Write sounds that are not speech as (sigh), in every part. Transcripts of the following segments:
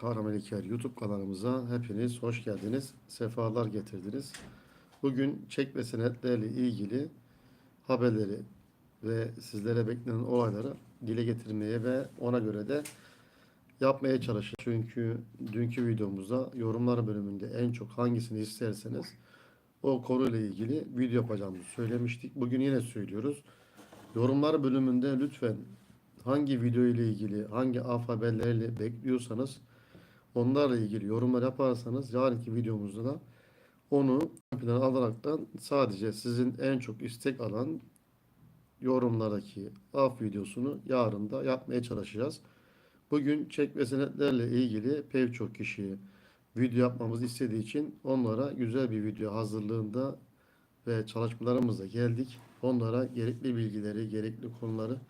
Kahraman YouTube kanalımıza hepiniz hoş geldiniz. Sefalar getirdiniz. Bugün çek ve senetlerle ilgili haberleri ve sizlere beklenen olayları dile getirmeye ve ona göre de yapmaya çalışacağız. Çünkü dünkü videomuzda yorumlar bölümünde en çok hangisini isterseniz o konuyla ilgili video yapacağımızı söylemiştik. Bugün yine söylüyoruz. Yorumlar bölümünde lütfen hangi video ile ilgili, hangi af haberleriyle bekliyorsanız onlarla ilgili yorumlar yaparsanız yarınki videomuzda da onu ön plana alaraktan sadece sizin en çok istek alan yorumlardaki af videosunu yarın da yapmaya çalışacağız. Bugün çek ve senetlerle ilgili pek çok kişi video yapmamızı istediği için onlara güzel bir video hazırlığında ve çalışmalarımızla geldik. Onlara gerekli bilgileri, gerekli konuları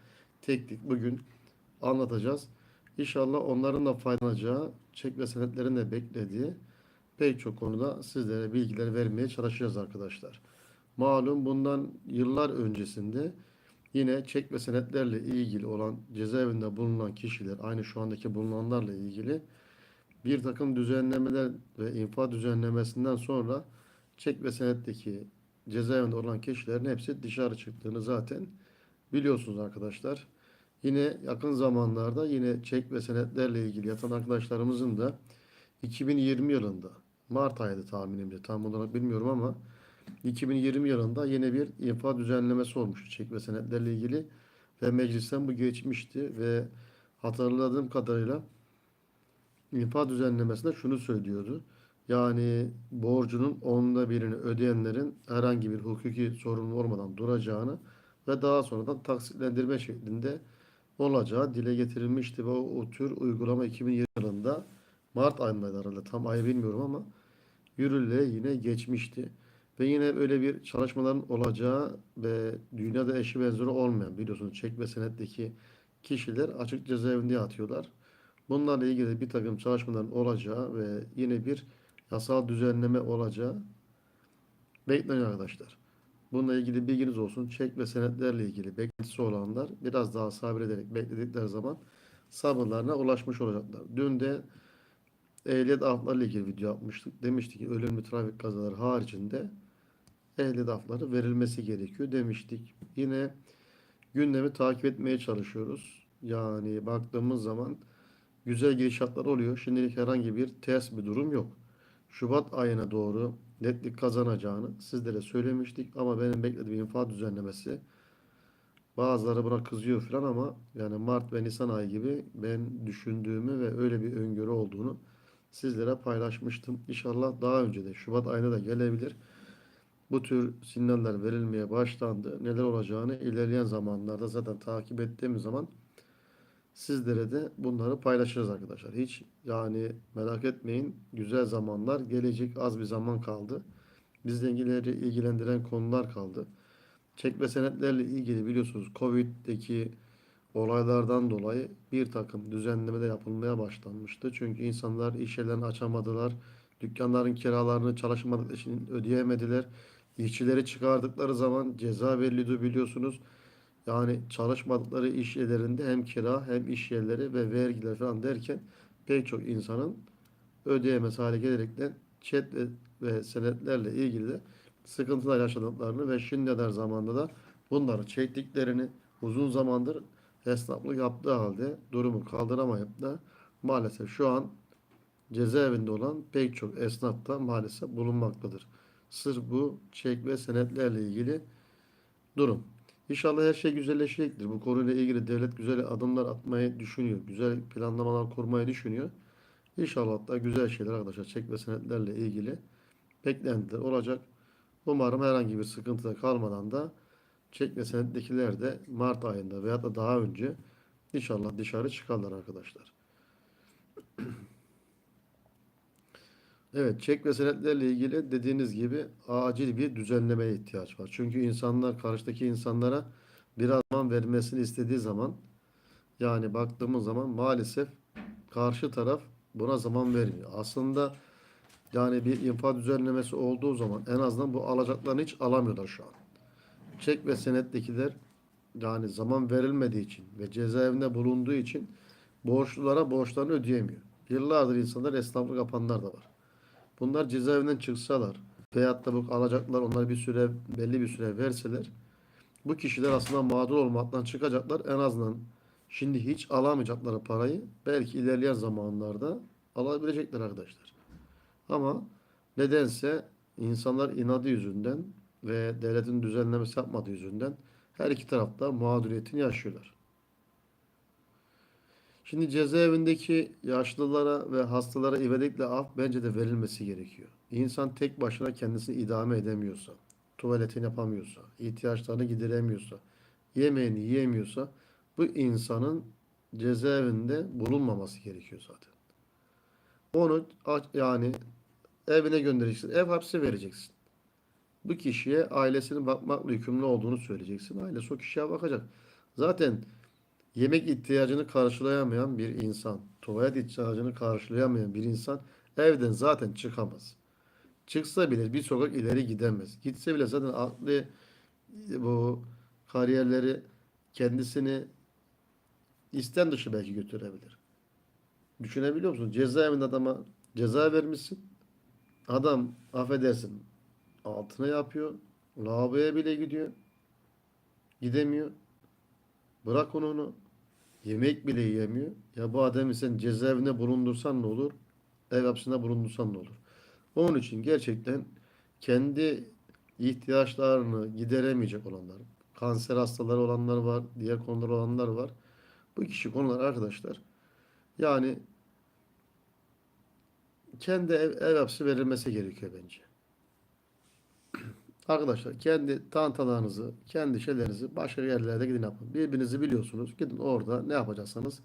tek tek bugün anlatacağız. İnşallah onların da faydalanacağı, çek ve senetlerin de beklediği pek çok konuda sizlere bilgiler vermeye çalışacağız arkadaşlar. Malum bundan yıllar öncesinde yine çek ve senetlerle ilgili olan cezaevinde bulunan kişiler, aynı şu andaki bulunanlarla ilgili bir takım düzenlemeler ve infaz düzenlemesinden sonra çek ve senetteki cezaevinde olan kişilerin hepsi dışarı çıktığını zaten biliyorsunuz arkadaşlar. Yine yakın zamanlarda yine çek ve senetlerle ilgili yatan arkadaşlarımızın da 2020 yılında Mart ayıydı tahminimce tam olarak bilmiyorum ama 2020 yılında yine bir infaz düzenlemesi olmuştu çek ve senetlerle ilgili ve meclisten bu geçmişti ve hatırladığım kadarıyla infaz düzenlemesinde şunu söylüyordu. Yani borcunun onda birini ödeyenlerin herhangi bir hukuki sorun olmadan duracağını ve daha sonradan taksitlendirme şeklinde olacağı dile getirilmişti ve o, o tür uygulama 2020 yılında Mart ayındaydı herhalde tam ayı bilmiyorum ama yürürlüğe yine geçmişti. Ve yine öyle bir çalışmaların olacağı ve dünyada eşi benzeri olmayan biliyorsunuz çek ve senetteki kişiler açık cezaevinde yatıyorlar. Bunlarla ilgili bir takım çalışmaların olacağı ve yine bir yasal düzenleme olacağı bekleniyor arkadaşlar. Bununla ilgili bilginiz olsun. Çek ve senetlerle ilgili beklentisi olanlar biraz daha sabrederek bekledikleri zaman sabırlarına ulaşmış olacaklar. Dün de ehliyet aflarıyla ilgili video yapmıştık. Demiştik ki ölümlü trafik kazaları haricinde ehliyet afları verilmesi gerekiyor demiştik. Yine gündemi takip etmeye çalışıyoruz. Yani baktığımız zaman güzel girişatlar oluyor. Şimdilik herhangi bir ters bir durum yok. Şubat ayına doğru netlik kazanacağını sizlere söylemiştik ama benim beklediğim infaz düzenlemesi bazıları buna kızıyor falan ama yani Mart ve Nisan ayı gibi ben düşündüğümü ve öyle bir öngörü olduğunu sizlere paylaşmıştım. İnşallah daha önce de Şubat ayına da gelebilir. Bu tür sinyaller verilmeye başlandı. Neler olacağını ilerleyen zamanlarda zaten takip ettiğimiz zaman sizlere de bunları paylaşırız arkadaşlar. Hiç yani merak etmeyin. Güzel zamanlar gelecek. Az bir zaman kaldı. Bizdenkileri ilgilendiren konular kaldı. Çek ve senetlerle ilgili biliyorsunuz Covid'deki olaylardan dolayı bir takım düzenlemeler yapılmaya başlanmıştı. Çünkü insanlar iş yerlerini açamadılar. Dükkanların kiralarını çalışmadıkları için ödeyemediler. İşçileri çıkardıkları zaman ceza veriliyordu biliyorsunuz. Yani çalışmadıkları iş yerlerinde hem kira hem iş yerleri ve vergiler falan derken pek çok insanın ödeyemez hale gelerekten çet ve, ve senetlerle ilgili de sıkıntılar yaşadıklarını ve şimdiler zamanda da bunları çektiklerini uzun zamandır esnaflık yaptığı halde durumu kaldıramayıp da maalesef şu an cezaevinde olan pek çok esnaf da maalesef bulunmaktadır. Sırf bu çek ve senetlerle ilgili durum. İnşallah her şey güzelleşecektir. Bu konuyla ilgili devlet güzel adımlar atmayı düşünüyor. Güzel planlamalar kurmayı düşünüyor. İnşallah da güzel şeyler arkadaşlar çek ve senetlerle ilgili beklentiler olacak. Umarım herhangi bir sıkıntıda kalmadan da çek ve senettekiler de Mart ayında veya da daha önce inşallah dışarı çıkarlar arkadaşlar. (clears throat) Evet, çek ve senetlerle ilgili dediğiniz gibi acil bir düzenlemeye ihtiyaç var. Çünkü insanlar karşıdaki insanlara biraz zaman vermesini istediği zaman yani baktığımız zaman maalesef karşı taraf buna zaman vermiyor. Aslında yani bir infaz düzenlemesi olduğu zaman en azından bu alacaklarını hiç alamıyorlar şu an. Çek ve senettekiler yani zaman verilmediği için ve cezaevinde bulunduğu için borçlulara borçlarını ödeyemiyor. Yıllardır insanlar esnaflık yapanlar da var. Bunlar cezaevinden çıksalar veyahut da bu alacaklar onlara bir süre belli bir süre verseler bu kişiler aslında mağdur olmaktan çıkacaklar. En azından şimdi hiç alamayacakları parayı belki ilerleyen zamanlarda alabilecekler arkadaşlar. Ama nedense insanlar inadı yüzünden ve devletin düzenlemesi yapmadığı yüzünden her iki tarafta mağduriyetini yaşıyorlar. Şimdi cezaevindeki yaşlılara ve hastalara ivedilikle af bence de verilmesi gerekiyor. İnsan tek başına kendisini idame edemiyorsa, tuvaletini yapamıyorsa, ihtiyaçlarını gideremiyorsa, yemeğini yiyemiyorsa bu insanın cezaevinde bulunmaması gerekiyor zaten. Onu yani evine göndereceksin, ev hapsi vereceksin. Bu kişiye ailesinin bakmakla yükümlü olduğunu söyleyeceksin. Ailesi o kişiye bakacak. Zaten yemek ihtiyacını karşılayamayan bir insan, tuvalet ihtiyacını karşılayamayan bir insan evden zaten çıkamaz. Çıksa bile bir sokak ileri gidemez. Gitse bile zaten aklı bu kariyerleri kendisini isten dışı belki götürebilir. Düşünebiliyor musun? Cezaevinde adama ceza vermişsin. Adam affedersin altına yapıyor. Lavaboya bile gidiyor. Gidemiyor. Bırak onu onu. Yemek bile yiyemiyor. Ya bu adamı sen cezaevinde bulundursan ne olur? Ev hapsinde bulundursan ne olur? Onun için gerçekten kendi ihtiyaçlarını gideremeyecek olanlar, kanser hastaları olanlar var, diğer konular olanlar var. Bu kişi konular arkadaşlar. Yani kendi ev, ev hapsi verilmesi gerekiyor bence. Arkadaşlar kendi tantalarınızı, kendi şeylerinizi başka yerlerde gidin yapın. Birbirinizi biliyorsunuz. Gidin orada ne yapacaksanız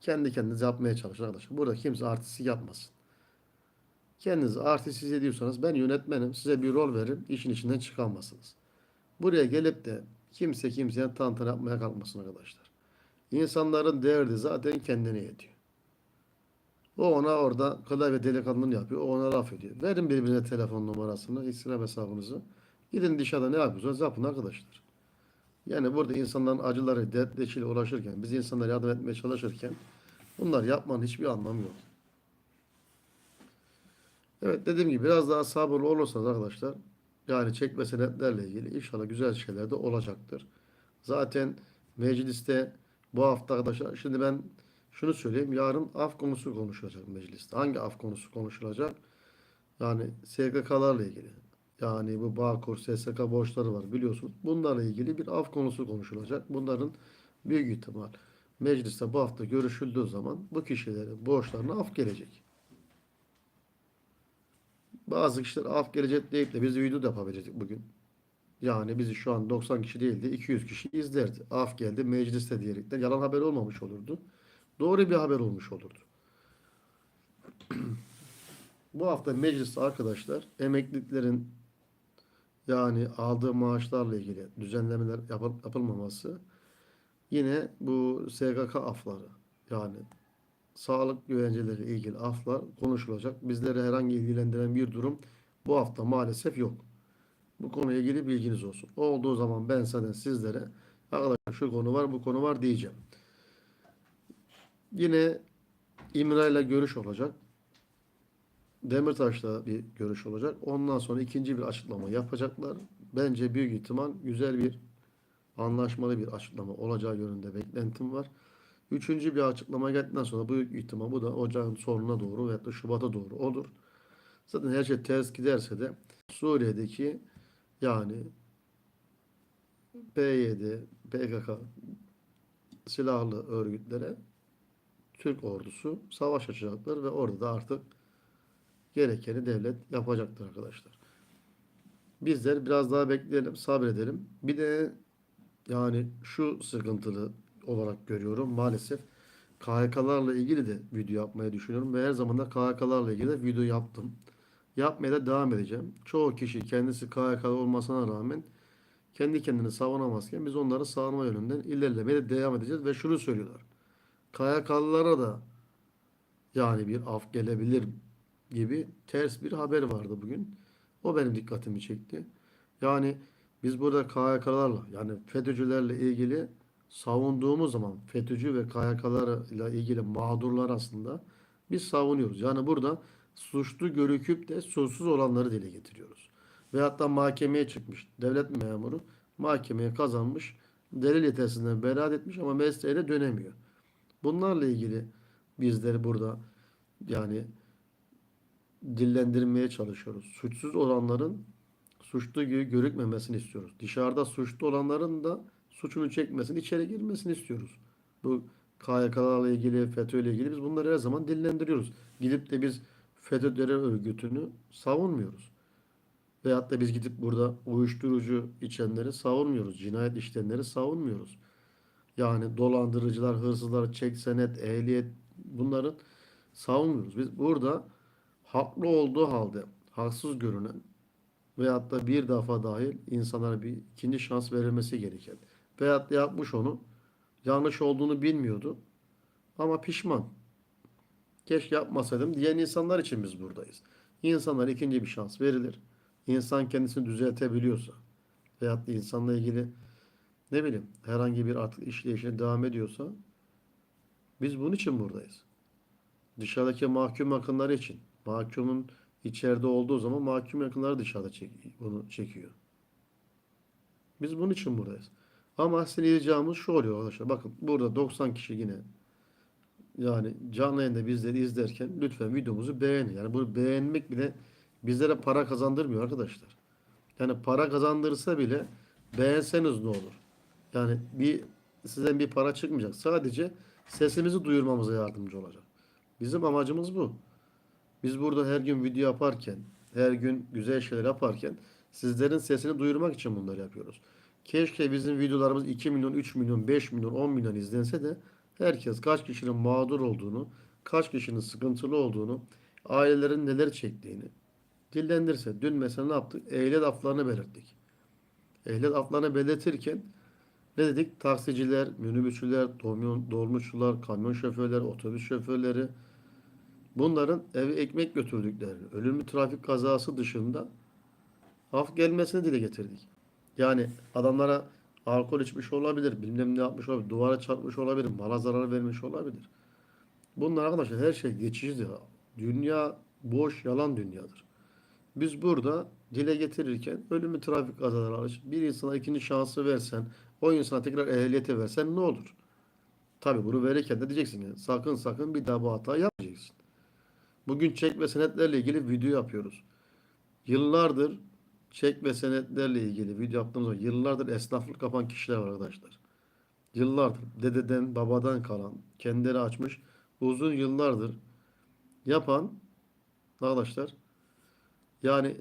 kendi kendinize yapmaya çalışın arkadaşlar. Burada kimse artistik yapmasın. Kendinizi artist hissediyorsanız ben yönetmenim size bir rol veririm işin içinden çıkamazsınız. Buraya gelip de kimse kimseye tantana yapmaya kalkmasın arkadaşlar. İnsanların derdi zaten kendine yetiyor. O ona orada klavye delikanlılığını yapıyor. O ona laf ediyor. Verin birbirine telefon numarasını, Instagram hesabınızı. Gidin dışarıda ne yapıyorsanız yapın arkadaşlar. Yani burada insanların acıları, dertleşiyle uğraşırken, biz insanlara yardım etmeye çalışırken bunlar yapmanın hiçbir anlamı yok. Evet dediğim gibi biraz daha sabırlı olursanız arkadaşlar yani çekme senetlerle ilgili inşallah güzel şeyler de olacaktır. Zaten mecliste bu hafta arkadaşlar şimdi ben şunu söyleyeyim yarın af konusu konuşulacak mecliste. Hangi af konusu konuşulacak? Yani SGK'larla ilgili. Yani bu Bağkur, SSK borçları var biliyorsunuz. Bunlarla ilgili bir af konusu konuşulacak. Bunların büyük ihtimal mecliste bu hafta görüşüldüğü zaman bu kişilerin borçlarına af gelecek. Bazı kişiler af gelecek deyip de biz video da yapabilecektik bugün. Yani bizi şu an 90 kişi değildi 200 kişi izlerdi. Af geldi mecliste diyerekten yalan haber olmamış olurdu. Doğru bir haber olmuş olurdu. (clears throat) Bu hafta mecliste arkadaşlar emekliliklerin yani aldığı maaşlarla ilgili düzenlemeler yapıl- yapılmaması yine bu SGK afları yani sağlık güvenceleri ilgili aflar konuşulacak. Bizleri herhangi ilgilendiren bir durum bu hafta maalesef yok. Bu konuyla ilgili bilginiz olsun. Olduğu zaman ben zaten sizlere arkadaşlar şu konu var bu konu var diyeceğim. Yine İmra'yla görüş olacak. Demirtaş'la bir görüş olacak. Ondan sonra ikinci bir açıklama yapacaklar. Bence büyük ihtimal güzel bir anlaşmalı bir açıklama olacağı yönünde beklentim var. Üçüncü bir açıklama geldikten sonra büyük ihtimal bu da ocağın sonuna doğru veya da Şubat'a doğru olur. Zaten her şey ters giderse de Suriye'deki yani PYD, PKK silahlı örgütlere Türk ordusu savaş açacaklar ve orada da artık gerekeni devlet yapacaktır arkadaşlar. Bizler biraz daha bekleyelim, sabredelim. Bir de yani şu sıkıntılı olarak görüyorum maalesef. KHK'larla ilgili de video yapmayı düşünüyorum ve her zaman da KHK'larla ilgili de video yaptım. Yapmaya da devam edeceğim. Çoğu kişi kendisi KHK'lı olmasına rağmen kendi kendini savunamazken biz onları savunma yönünden ilerlemeye de devam edeceğiz ve şunu söylüyorlar. KHK'lılara da yani bir af gelebilir gibi ters bir haber vardı bugün. O benim dikkatimi çekti. Yani biz burada KHK'larla yani FETÖ'cülerle ilgili savunduğumuz zaman FETÖ'cü ve KHK'larla ilgili mağdurlar aslında Biz savunuyoruz. Yani burada suçlu görüküp de suçsuz olanları dile getiriyoruz. Veyahut da mahkemeye çıkmış devlet memuru mahkemeye kazanmış delil yetersinden beraat etmiş ama mesleğine dönemiyor. Bunlarla ilgili bizleri burada yani dillendirmeye çalışıyoruz. Suçsuz olanların suçlu gibi görükmemesini istiyoruz. Dışarıda suçlu olanların da suçunu çekmesini, içeri girmesini istiyoruz. Bu KYK'larla ilgili, FETÖ'yle ilgili biz bunları her zaman dillendiriyoruz. Gidip de biz FETÖ terör örgütünü savunmuyoruz. Veyahut da biz gidip burada uyuşturucu içenleri savunmuyoruz. Cinayet işleyenleri savunmuyoruz. Yani dolandırıcılar, hırsızlar, çek senet, ehliyet bunların savunmuyoruz. Biz burada haklı olduğu halde haksız görünen veyahut da bir defa dahil insanlara bir ikinci şans verilmesi gereken veyahut da yapmış onu yanlış olduğunu bilmiyordu ama pişman. Keşke yapmasaydım diyen insanlar için biz buradayız. İnsanlara ikinci bir şans verilir. İnsan kendisini düzeltebiliyorsa veyahut da insanla ilgili ne bileyim herhangi bir artık işleyişine devam ediyorsa biz bunun için buradayız. Dışarıdaki mahkum yakınları için. Mahkumun içeride olduğu zaman mahkum yakınları dışarıda çek bunu çekiyor. Biz bunun için buradayız. Ama sizin ricamız şu oluyor arkadaşlar. Bakın burada 90 kişi yine yani canlı yayında bizleri izlerken lütfen videomuzu beğenin. Yani bunu beğenmek bile bizlere para kazandırmıyor arkadaşlar. Yani para kazandırsa bile beğenseniz ne olur? Yani bir sizden bir para çıkmayacak. Sadece sesimizi duyurmamıza yardımcı olacak. Bizim amacımız bu. Biz burada her gün video yaparken, her gün güzel şeyler yaparken sizlerin sesini duyurmak için bunları yapıyoruz. Keşke bizim videolarımız 2 milyon, 3 milyon, 5 milyon, 10 milyon izlense de herkes kaç kişinin mağdur olduğunu, kaç kişinin sıkıntılı olduğunu, ailelerin neler çektiğini dillendirse. Dün mesela ne yaptık? Ehliyet aflarını belirttik. Ehliyet aflarını belirtirken ne dedik? Taksiciler, minibüsçüler, dolmuşçular, kamyon şoförleri, otobüs şoförleri bunların eve ekmek götürdüklerini, ölümlü trafik kazası dışında af gelmesini dile getirdik. Yani adamlara alkol içmiş olabilir, bilmem ne yapmış olabilir, duvara çarpmış olabilir, mala zarar vermiş olabilir. Bunlar arkadaşlar her şey geçicidir. Dünya boş, yalan dünyadır. Biz burada dile getirirken ölümlü trafik kazaları hariç bir insana ikinci şansı versen, o insana tekrar ehliyeti versen ne olur? Tabi bunu verirken de diyeceksin yani sakın sakın bir daha bu hatayı yapmayacaksın. Bugün çek ve senetlerle ilgili video yapıyoruz. Yıllardır çek ve senetlerle ilgili video yaptığımız zaman yıllardır esnaflık yapan kişiler var arkadaşlar. Yıllardır dededen babadan kalan kendileri açmış uzun yıllardır yapan arkadaşlar yani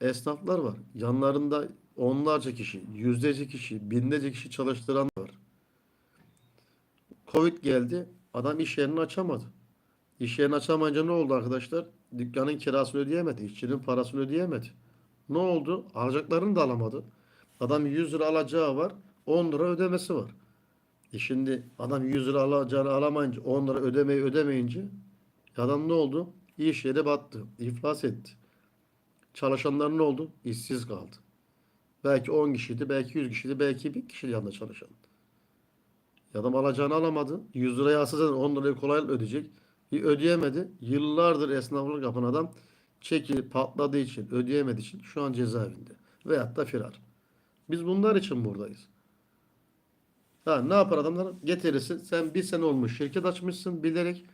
esnaflar var. Yanlarında onlarca kişi, yüzlerce kişi, binlerce kişi çalıştıran var. Covid geldi. Adam iş yerini açamadı. İş yerini açamayınca ne oldu arkadaşlar? Dükkanın kirasını ödeyemedi. işçinin parasını ödeyemedi. Ne oldu? Alacaklarını da alamadı. Adam 100 lira alacağı var. 10 lira ödemesi var. E şimdi adam 100 lira alacağını alamayınca 10 lira ödemeyi ödemeyince adam ne oldu? İş yeri battı. iflas etti. Çalışanlar ne oldu? İşsiz kaldı. Belki 10 kişiydi, belki 100 kişiydi, belki 1 kişi yanında çalışan. Adam alacağını alamadı. 100 liraya alsa zaten 10 lirayı kolaylıkla ödeyecek. Ödeyemedi. Yıllardır esnaflık yapan adam çeki patladığı için, ödeyemediği için şu an cezaevinde. Veyahut da firar. Biz bunlar için buradayız. Ha, ne yapar adamlar? Getirirsin. Sen bir sene olmuş şirket açmışsın bilerek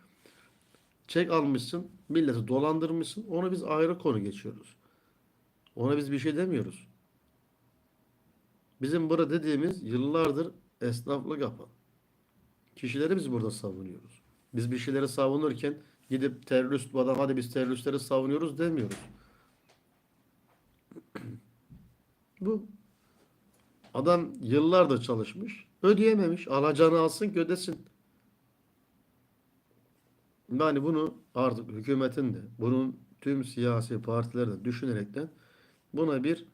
çek almışsın. Milleti dolandırmışsın. Onu biz ayrı konu geçiyoruz. Ona biz bir şey demiyoruz. Bizim burada dediğimiz yıllardır esnaflık yapan kişileri biz burada savunuyoruz. Biz bir şeyleri savunurken gidip terörist bu adam hadi biz teröristleri savunuyoruz demiyoruz. (clears throat) Bu adam yıllardır çalışmış, ödeyememiş, alacağını alsın ki ödesin. Yani bunu artık hükümetin de, bunun tüm siyasi partiler de düşünerekten buna bir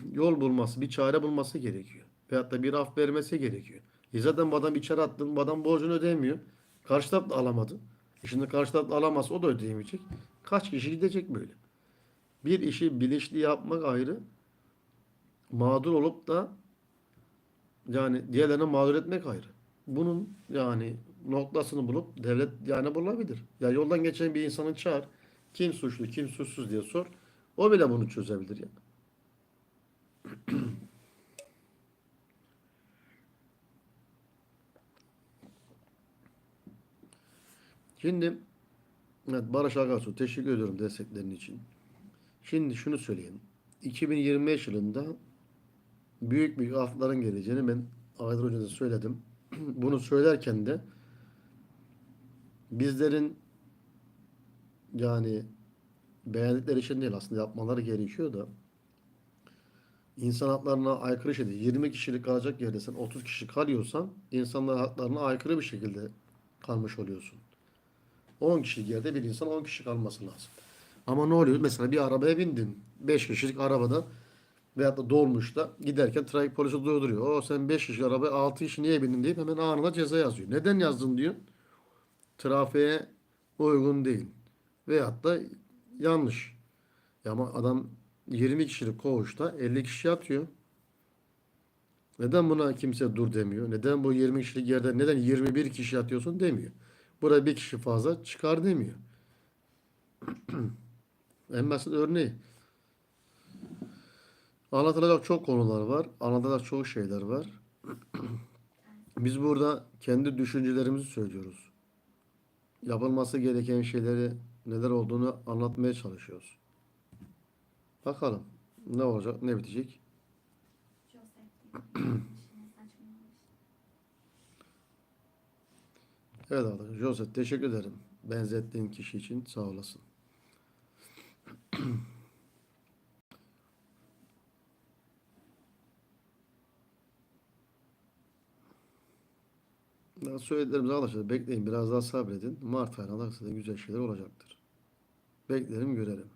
(clears throat) yol bulması, bir çare bulması gerekiyor. Veyahut da bir af vermesi gerekiyor. E zaten bu adam içeri attın, bu adam borcunu ödeyemiyor. Karşı taraf da alamadı. E şimdi karşı taraf da alamazsa o da ödeyemeyecek. Kaç kişi gidecek böyle? Bir işi bilinçli yapmak ayrı. Mağdur olup da yani diğerlerini mağdur etmek ayrı. Bunun yani noktasını bulup devlet yani bulabilir. Ya yoldan geçen bir insanı çağır. Kim suçlu, kim suçsuz diye sor. O bile bunu çözebilir ya. (clears throat) Şimdi evet, Barış Akarsu teşekkür ediyorum desteklerin için. Şimdi şunu söyleyeyim. 2025 yılında büyük büyük afların geleceğini ben önce de söyledim. (clears throat) Bunu söylerken de bizlerin yani beğendikleri için değil aslında yapmaları gerekiyor da insan haklarına aykırı şey değil. 20 kişilik kalacak yerde sen 30 kişi kalıyorsan insanlar haklarına aykırı bir şekilde kalmış oluyorsun. 10 kişilik yerde bir insan 10 kişi kalması lazım. Ama ne oluyor? Mesela bir arabaya bindin. 5 kişilik arabada veyahut da dolmuşta giderken trafik polisi durduruyor. O sen 5 kişi arabaya 6 kişi niye bindin deyip hemen anında ceza yazıyor. Neden yazdın diyor. Trafiğe uygun değil. Veyahut da yanlış. Ya ama adam 20 kişilik koğuşta 50 kişi yatıyor. Neden buna kimse dur demiyor? Neden bu 20 kişilik yerde neden 21 kişi yatıyorsun demiyor. Buraya bir kişi fazla çıkar demiyor. (clears throat) en basit örneği. Anlatılacak çok konular var. Anlatılacak çok şeyler var. (clears throat) Biz burada kendi düşüncelerimizi söylüyoruz. Yapılması gereken şeyleri neler olduğunu anlatmaya çalışıyoruz. Bakalım ne olacak, ne bitecek. (clears throat) Evet arkadaşlar. Joseph teşekkür ederim. Benzettiğin kişi için sağ olasın. (clears throat) Daha söylediklerimizi arkadaşlar bekleyin. Biraz daha sabredin. Mart ayında size güzel şeyler olacaktır. Beklerim görelim.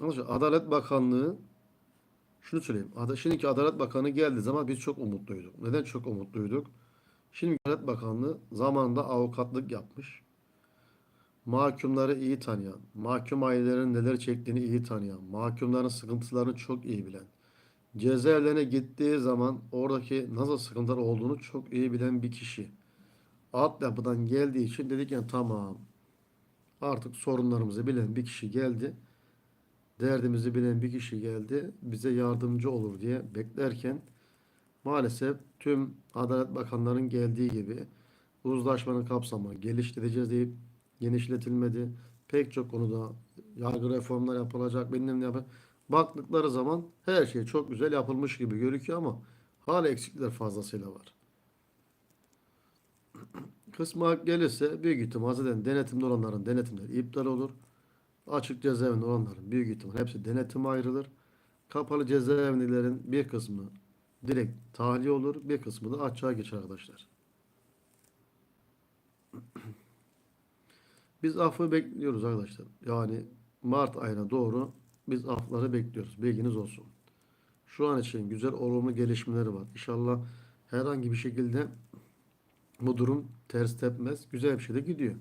Arkadaşlar Adalet Bakanlığı şunu söyleyeyim. Şimdiki Adalet Bakanı geldiği zaman biz çok umutluyduk. Neden çok umutluyduk? Şimdi Adalet Bakanlığı zamanında avukatlık yapmış. Mahkumları iyi tanıyan, mahkum ailelerin neler çektiğini iyi tanıyan, mahkumların sıkıntılarını çok iyi bilen, cezaevlerine gittiği zaman oradaki nasıl sıkıntılar olduğunu çok iyi bilen bir kişi. Altyapıdan geldiği için dedik yani tamam artık sorunlarımızı bilen bir kişi geldi. Derdimizi bilen bir kişi geldi. Bize yardımcı olur diye beklerken maalesef tüm Adalet Bakanlarının geldiği gibi uzlaşmanın kapsamı geliştireceğiz deyip genişletilmedi. Pek çok konuda yargı reformlar yapılacak, bilmem ne yapılacak. Baktıkları zaman her şey çok güzel yapılmış gibi gözüküyor ama hala eksikler fazlasıyla var. (clears throat) Kısma gelirse büyük ihtimal zaten denetimde olanların denetimleri iptal olur. Açık cezaevinde olanların büyük ihtimal hepsi denetime ayrılır. Kapalı cezaevindekilerin bir kısmı direkt tahliye olur, bir kısmı da açığa geçer arkadaşlar. (clears throat) Biz affı bekliyoruz arkadaşlar. Yani Mart ayına doğru biz afları bekliyoruz. Bilginiz olsun. Şu an için güzel olumlu gelişmeleri var. İnşallah herhangi bir şekilde bu durum ters tepmez. Güzel bir şey de gidiyor.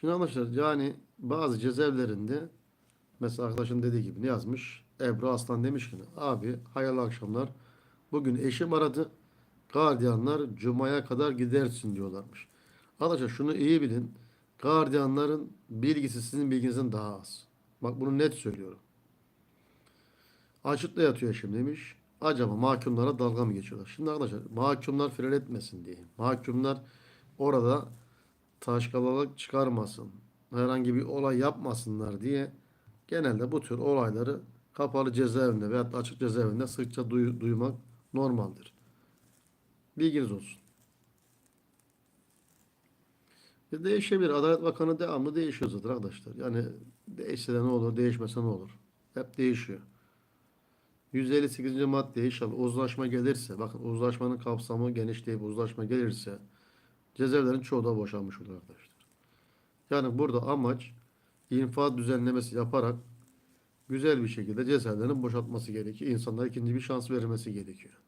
Şimdi arkadaşlar yani bazı cezaevlerinde mesela arkadaşın dediği gibi ne yazmış? Ebru Aslan demiş ki abi hayırlı akşamlar. Bugün eşim aradı. Gardiyanlar Cuma'ya kadar gidersin diyorlarmış. Arkadaşlar şunu iyi bilin. Gardiyanların bilgisi sizin bilginizden daha az. Bak bunu net söylüyorum. Açıkta yatıyor eşim demiş. Acaba mahkumlara dalga mı geçiyorlar? Şimdi arkadaşlar mahkumlar firar etmesin diye. Mahkumlar orada taşkalalık çıkarmasın. Herhangi bir olay yapmasınlar diye genelde bu tür olayları kapalı cezaevinde veya açık cezaevinde sıkça duy- duymak normaldir. Bilginiz olsun. Ve değişebilir. Adalet Bakanı devamlı değişiyor zaten arkadaşlar. Yani değişse de ne olur, değişmese ne olur. Hep değişiyor. 158. madde inşallah uzlaşma gelirse, bakın uzlaşmanın kapsamı genişleyip uzlaşma gelirse cezaevlerin çoğu da boşalmış olur arkadaşlar. Yani burada amaç infaz düzenlemesi yaparak güzel bir şekilde cezaevlerin boşaltması gerekiyor. İnsanlara ikinci bir şans verilmesi gerekiyor.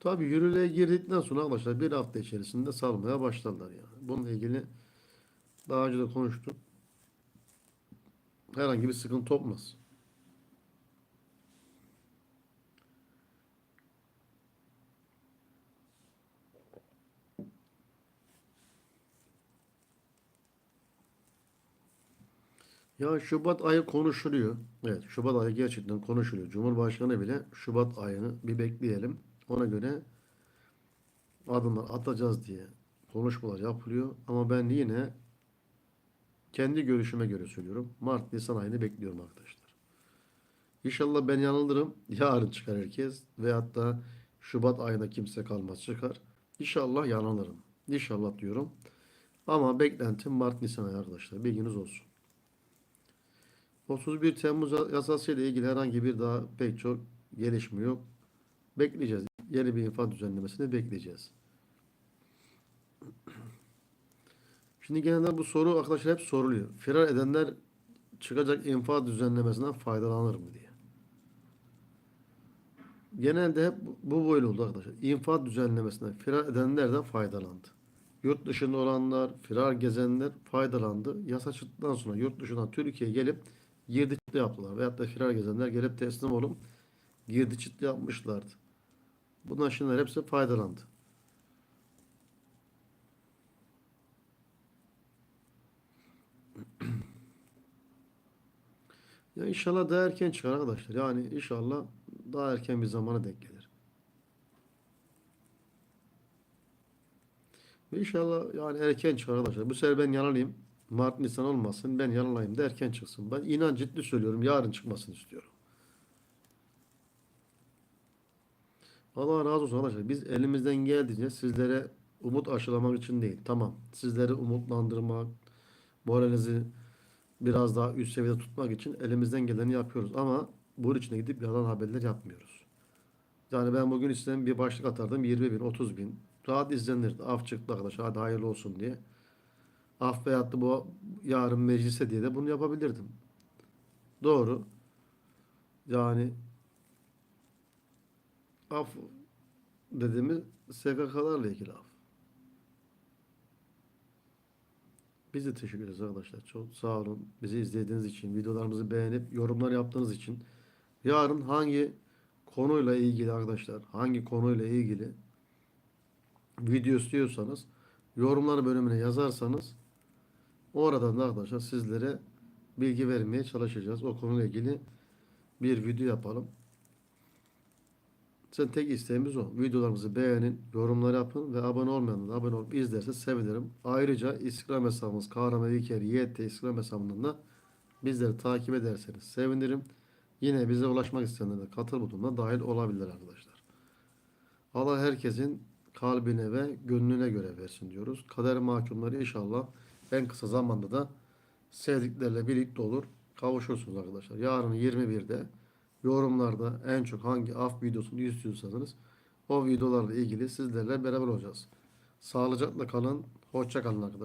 Tabi yürürlüğe girdikten sonra arkadaşlar bir hafta içerisinde salmaya başlarlar yani. Bununla ilgili daha önce de konuştuk. herhangi bir sıkıntı olmaz. Ya Şubat ayı konuşuluyor. Evet, Şubat ayı gerçekten konuşuluyor. Cumhurbaşkanı bile Şubat ayını bir bekleyelim. Ona göre adımlar atacağız diye konuşmalar yapılıyor. Ama ben yine kendi görüşüme göre söylüyorum. Mart, Nisan ayını bekliyorum arkadaşlar. İnşallah ben yanılırım. (laughs) Yarın çıkar herkes. Ve hatta Şubat ayında kimse kalmaz çıkar. İnşallah yanılırım. İnşallah diyorum. Ama beklentim Mart, Nisan ayı arkadaşlar. Bilginiz olsun. 31 Temmuz yasası ile ilgili herhangi bir daha pek çok gelişme yok. Bekleyeceğiz. Yeni bir infaz düzenlemesini bekleyeceğiz. Şimdi genelde bu soru arkadaşlar hep soruluyor. Firar edenler çıkacak infaz düzenlemesinden faydalanır mı diye. Genelde hep bu böyle oldu arkadaşlar. İnfaz düzenlemesinden firar edenler de faydalandı. Yurt dışında olanlar, firar gezenler faydalandı. Yasa çıktıktan sonra yurt dışından Türkiye'ye gelip girdi çıktı yaptılar. Veyahut da firar gezenler gelip teslim olup girdi çıktı yapmışlardı. Bundan şimdi hepsi faydalandı. (clears throat) Ya inşallah daha erken çıkar arkadaşlar. Yani inşallah daha erken bir zamana denk gelir. İnşallah yani erken çıkar arkadaşlar. Bu sefer ben yanılayım. Mart Nisan olmasın. Ben yanılayım da erken çıksın. Ben inan ciddi söylüyorum. Yarın çıkmasını istiyorum. Allah razı olsun arkadaşlar. Biz elimizden geldiğince sizlere umut aşılamak için değil. Tamam. Sizleri umutlandırmak, moralinizi biraz daha üst seviyede tutmak için elimizden geleni yapıyoruz. Ama bunun içine gidip yalan haberler yapmıyoruz. Yani ben bugün istediğim bir başlık atardım 20 bin, 30 bin. Rahat izlenirdi. Af çıktı arkadaşlar hadi hayırlı olsun diye. Af bu yarın meclise diye de bunu yapabilirdim. Doğru. Yani af dediğimiz SGK'larla ilgili af. Biz de teşekkür ederiz arkadaşlar. Çok sağ olun. Bizi izlediğiniz için, videolarımızı beğenip yorumlar yaptığınız için. Yarın hangi konuyla ilgili arkadaşlar, hangi konuyla ilgili video istiyorsanız yorumlar bölümüne yazarsanız oradan da arkadaşlar sizlere bilgi vermeye çalışacağız. O konuyla ilgili bir video yapalım. Sen tek isteğimiz o. Videolarımızı beğenin, yorumlar yapın ve abone olmayanlar abone olup izlerse sevinirim. Ayrıca Instagram hesabımız Kahraman İlker Instagram hesabından da bizleri takip ederseniz sevinirim. Yine bize ulaşmak isteyenler de katıl butonuna dahil olabilirler arkadaşlar. Allah herkesin kalbine ve gönlüne göre versin diyoruz. Kader mahkumları inşallah en kısa zamanda da sevdiklerle birlikte olur. Kavuşursunuz arkadaşlar. Yarın 21'de yorumlarda en çok hangi af videosunu istiyorsanız o videolarla ilgili sizlerle beraber olacağız. Sağlıcakla kalın. Hoşça kalın arkadaşlar.